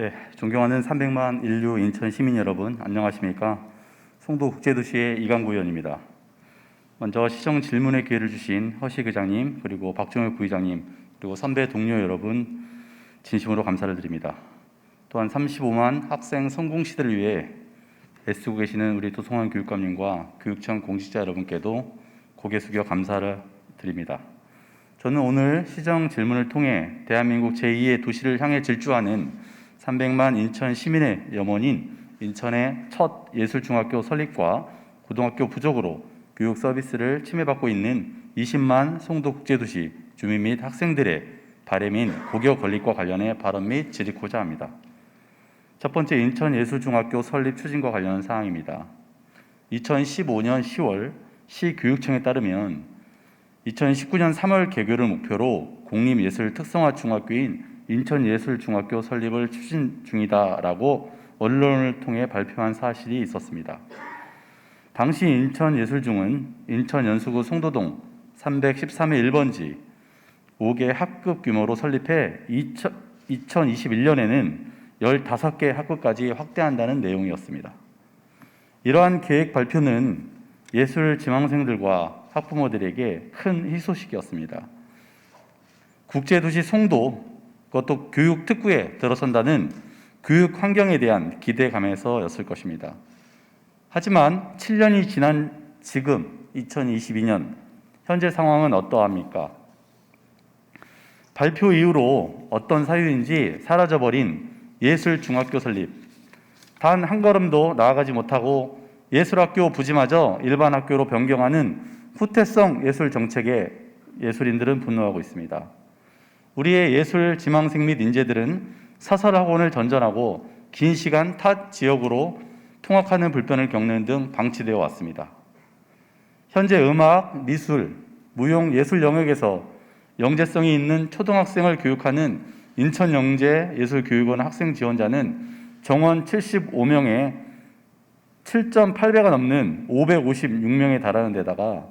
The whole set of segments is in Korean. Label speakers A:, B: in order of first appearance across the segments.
A: 네, 존경하는 300만 인류 인천 시민 여러분, 안녕하십니까? 송도 국제도시의 이강구 의원입니다. 먼저 시정 질문의 기회를 주신 허식 의장님, 그리고 박정혁 부의장님, 그리고 선배 동료 여러분 진심으로 감사를 드립니다. 또한 35만 학생 성공 시대를 위해 애쓰고 계시는 우리 도성환 교육감님과 교육청 공직자 여러분께도 고개 숙여 감사를 드립니다. 저는 오늘 시정 질문을 통해 대한민국 제2의 도시를 향해 질주하는 300만 인천 시민의 염원인 인천의 첫 예술중학교 설립과 고등학교 부족으로 교육 서비스를 침해받고 있는 20만 송도 국제도시 주민 및 학생들의 바램인 고교 건립과 관련해 발언 및 질의코자 합니다. 첫 번째 인천 예술중학교 설립 추진과 관련한 사항입니다. 2015년 10월 시교육청에 따르면 2019년 3월 개교를 목표로 공립예술 특성화 중학교인 인천예술중학교 설립을 추진 중이다라고 언론을 통해 발표한 사실이 있었습니다. 당시 인천예술중은 인천연수구 송도동 313의 1번지 5개 학급 규모로 설립해 2021년에는 15개 학급까지 확대한다는 내용이었습니다. 이러한 계획 발표는 예술 지망생들과 학부모들에게 큰 희소식이었습니다. 국제도시 송도, 그것도 교육 특구에 들어선다는 교육 환경에 대한 기대감에서였을 것입니다. 하지만 7년이 지난 지금 2022년 현재 상황은 어떠합니까? 발표 이후로 어떤 사유인지 사라져버린 예술 중학교 설립 단 한 걸음도 나아가지 못하고 예술학교 부지마저 일반 학교로 변경하는 후퇴성 예술 정책에 예술인들은 분노하고 있습니다. 우리의 예술 지망생 및 인재들은 사설 학원을 전전하고 긴 시간 타 지역으로 통학하는 불편을 겪는 등 방치되어 왔습니다. 현재 음악, 미술, 무용, 예술 영역에서 영재성이 있는 초등학생을 교육하는 인천 영재 예술교육원 학생 지원자는 정원 75명에 7,800가 넘는 556명에 달하는 데다가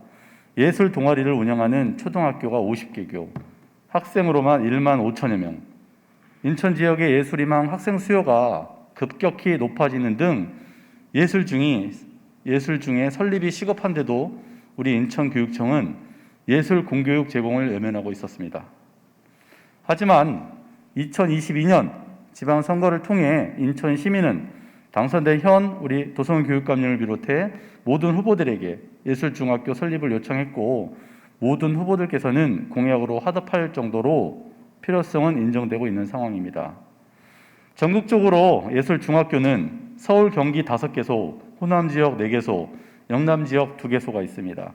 A: 예술 동아리를 운영하는 초등학교가 50개 교, 학생으로만 1만 5천여 명, 인천 지역의 예술희망 학생 수요가 급격히 높아지는 등 예술 중이 예술 중에 설립이 시급한데도 우리 인천교육청은 예술 공교육 제공을 외면하고 있었습니다. 하지만 2022년 지방 선거를 통해 인천 시민은 당선된 현 우리 도성 교육감님을 비롯해 모든 후보들에게 예술중학교 설립을 요청했고 모든 후보들께서는 공약으로 화답할 정도로 필요성은 인정되고 있는 상황입니다. 전국적으로 예술 중학교는 서울, 경기 5개소, 호남 지역 4개소, 영남 지역 2개소가 있습니다.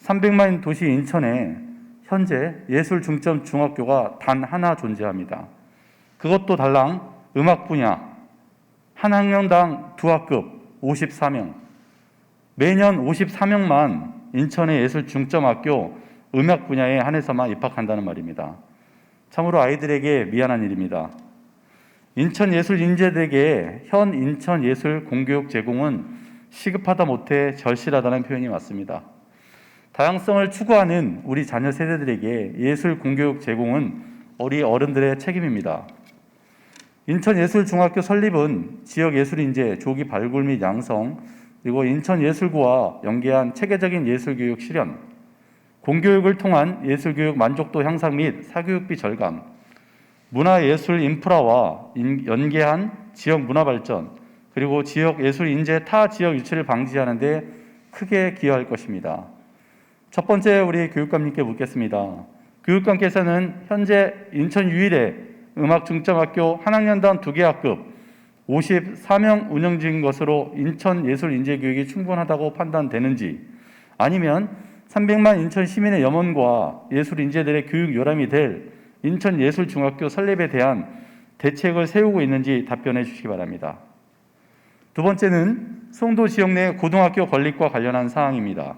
A: 300만 도시 인천에 현재 예술 중점 중학교가 단 하나 존재합니다. 그것도 달랑 음악 분야 한 학년당 두 학급 54명 매년 54명만 인천의 예술 중점학교 음악 분야에 한해서만 입학한다는 말입니다. 참으로 아이들에게 미안한 일입니다. 인천 예술 인재들에게 현 인천 예술 공교육 제공은 시급하다 못해 절실하다는 표현이 맞습니다. 다양성을 추구하는 우리 자녀 세대들에게 예술 공교육 제공은 우리 어른들의 책임입니다. 인천예술중학교 설립은 지역 예술인재 조기 발굴 및 양성, 그리고 인천예술구와 연계한 체계적인 예술교육 실현, 공교육을 통한 예술교육 만족도 향상 및 사교육비 절감, 문화예술 인프라와 연계한 지역 문화 발전, 그리고 지역 예술 인재 타 지역 유치를 방지하는 데 크게 기여할 것입니다. 첫 번째 우리 교육감님께 묻겠습니다. 교육감께서는 현재 인천 유일의 음악 중점학교 한 학년당 두 개 학급 54명 운영 중인 것으로 인천 예술 인재 교육이 충분하다고 판단되는지 아니면 300만 인천 시민의 염원과 예술 인재들의 교육 요람이 될 인천 예술 중학교 설립에 대한 대책을 세우고 있는지 답변해 주시기 바랍니다. 두 번째는 송도 지역 내 고등학교 건립과 관련한 사항입니다.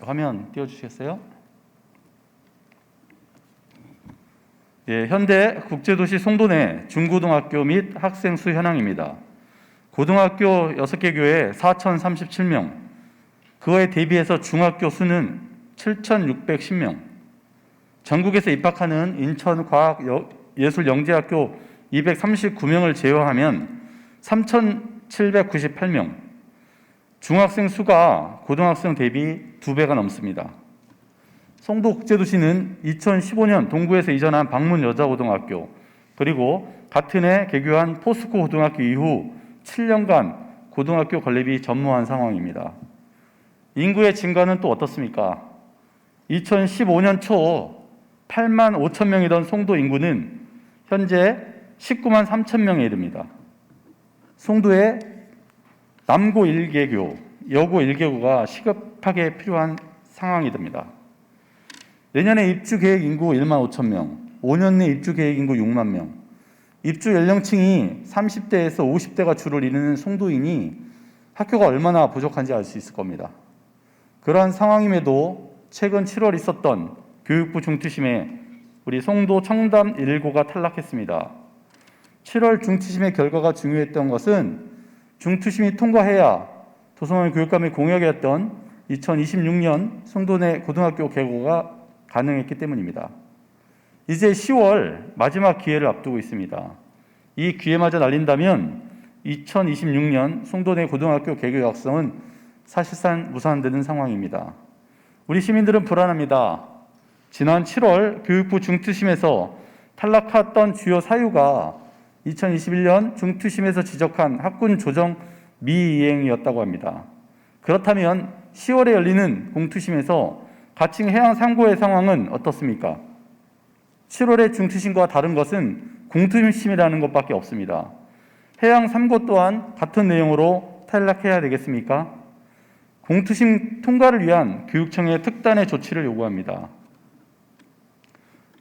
A: 화면 띄워 주시겠어요? 예, 현대 국제도시 송도 내 중고등학교 및 학생 수 현황입니다. 고등학교 6개 교에 4,037명, 그거에 대비해서 중학교 수는 7,610명, 전국에서 입학하는 인천과학 예술영재학교 239명을 제외하면 3,798명, 중학생 수가 고등학생 대비 두 배가 넘습니다. 송도국제도시는 2015년 동구에서 이전한 방문 여자고등학교 그리고 같은 해 개교한 포스코 고등학교 이후 7년간 고등학교 건립이 전무한 상황입니다. 인구의 증가는 또 어떻습니까? 2015년 초 8만 5천 명이던 송도 인구는 현재 19만 3천 명에 이릅니다. 송도의 남고 1개교, 여고 1개고가 시급하게 필요한 상황이 됩니다. 내년에 입주 계획 인구 1만 5천 명, 5년 내 입주 계획 인구 6만 명, 입주 연령층이 30대에서 50대가 주를 이루는 송도인이 학교가 얼마나 부족한지 알 수 있을 겁니다. 그러한 상황임에도 최근 7월 있었던 교육부 중투심에 우리 송도 청담 1고가 탈락했습니다. 7월 중투심의 결과가 중요했던 것은 중투심이 통과해야 도성원 교육감의 공약이었던 2026년 송도 내 고등학교 개고가 가능했기 때문입니다. 이제 10월 마지막 기회를 앞두고 있습니다. 이 기회마저 날린다면 2026년 송도 내 고등학교 개교 약성은 사실상 무산되는 상황입니다. 우리 시민들은 불안합니다. 지난 7월 교육부 중투심에서 탈락했던 주요 사유가 2021년 중투심에서 지적한 학군 조정 미이행이었다고 합니다. 그렇다면 10월에 열리는 공투심에서 가칭 해양 상고의 상황은 어떻습니까? 7월의 중투심과 다른 것은 공투심이라는 것밖에 없습니다. 해양 3고 또한 같은 내용으로 탈락해야 되겠습니까? 공투심 통과를 위한 교육청의 특단의 조치를 요구합니다.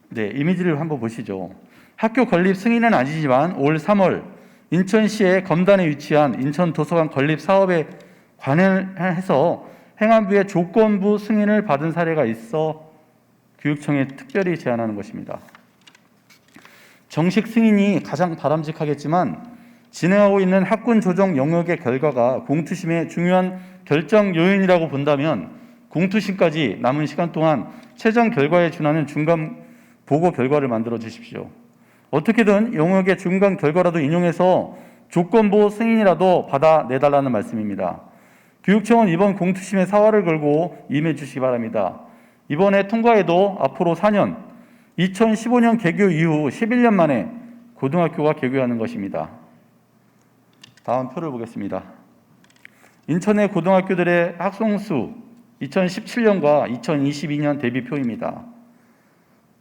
A: 네, 이미지를 한번 보시죠. 학교 건립 승인은 아니지만 올 3월 인천시의 검단에 위치한 인천 도서관 건립 사업에 관련해서 행안부의 조건부 승인을 받은 사례가 있어 교육청에 특별히 제안하는 것입니다. 정식 승인이 가장 바람직하겠지만 진행하고 있는 학군 조정 영역의 결과가 공투심의 중요한 결정 요인이라고 본다면 공투심까지 남은 시간 동안 최종 결과에 준하는 중간 보고 결과를 만들어 주십시오. 어떻게든 영역의 중간 결과라도 인용해서 조건부 승인이라도 받아 내달라는 말씀입니다. 교육청은 이번 공투심에 사활을 걸고 임해 주시기 바랍니다. 이번에 통과해도 앞으로 4년, 2015년 개교 이후 11년 만에 고등학교가 개교하는 것입니다. 다음 표를 보겠습니다. 인천의 고등학교들의 학송수 2017년과 2022년 대비표입니다.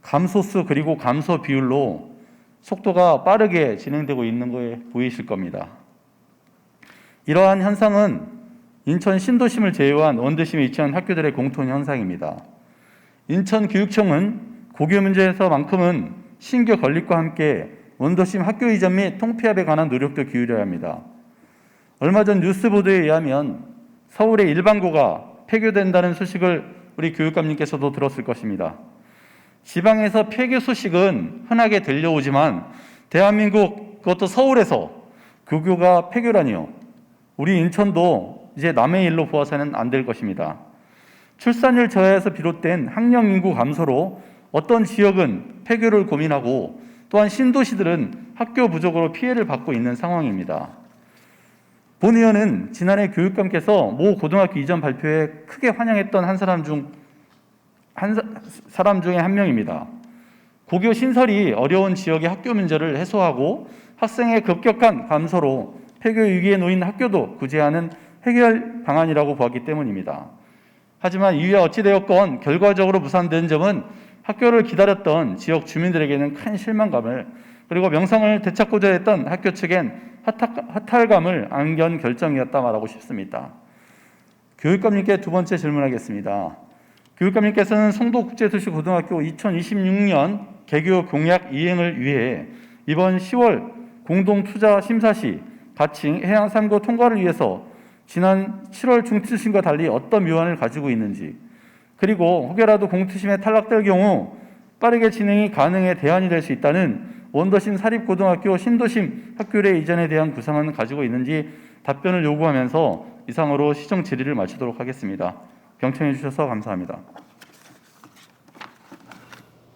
A: 감소수 그리고 감소 비율로 속도가 빠르게 진행되고 있는 거에 보이실 겁니다. 이러한 현상은 인천 신도심을 제외한 원도심에 위치한 학교들의 공통 현상입니다. 인천교육청은 고교 문제에서만큼은 신규 건립과 함께 원도심 학교 이전 및 통폐합에 관한 노력도 기울여야 합니다. 얼마 전 뉴스 보도에 의하면 서울의 일반고가 폐교된다는 소식을 우리 교육감님께서도 들었을 것입니다. 지방에서 폐교 소식은 흔하게 들려오지만 대한민국 그것도 서울에서 교교가 폐교라니요. 우리 인천도 이제 남의 일로 보아서는 안 될 것입니다. 출산율 저하에서 비롯된 학령 인구 감소로 어떤 지역은 폐교를 고민하고 또한 신도시들은 학교 부족으로 피해를 받고 있는 상황입니다. 본 의원은 지난해 교육감께서 모 고등학교 이전 발표에 크게 환영했던 한 사람 중 한 사람 중에 한 명입니다. 고교 신설이 어려운 지역의 학교 문제를 해소하고 학생의 급격한 감소로 폐교 위기에 놓인 학교도 구제하는 해결 방안이라고 보았기 때문입니다. 하지만 이후에 어찌되었건 결과적으로 무산된 점은 학교를 기다렸던 지역 주민들에게는 큰 실망감을 그리고 명성을 되찾고자 했던 학교 측엔 허탈감을 안겨 결정이었다 말하고 싶습니다. 교육감님께 두 번째 질문하겠습니다. 교육감님께서는 송도국제도시 고등학교 2026년 개교 공약 이행을 위해 이번 10월 공동투자 심사 시 가칭 해양 3고 통과를 위해서 지난 7월 중투심과 달리 어떤 묘안을 가지고 있는지 그리고 혹여라도 공투심에 탈락될 경우 빠르게 진행이 가능해 대안이 될 수 있다는 원더심 사립고등학교 신도심 학교의 이전에 대한 구상은 가지고 있는지 답변을 요구하면서 이상으로 시정 질의를 마치도록 하겠습니다. 경청해 주셔서 감사합니다.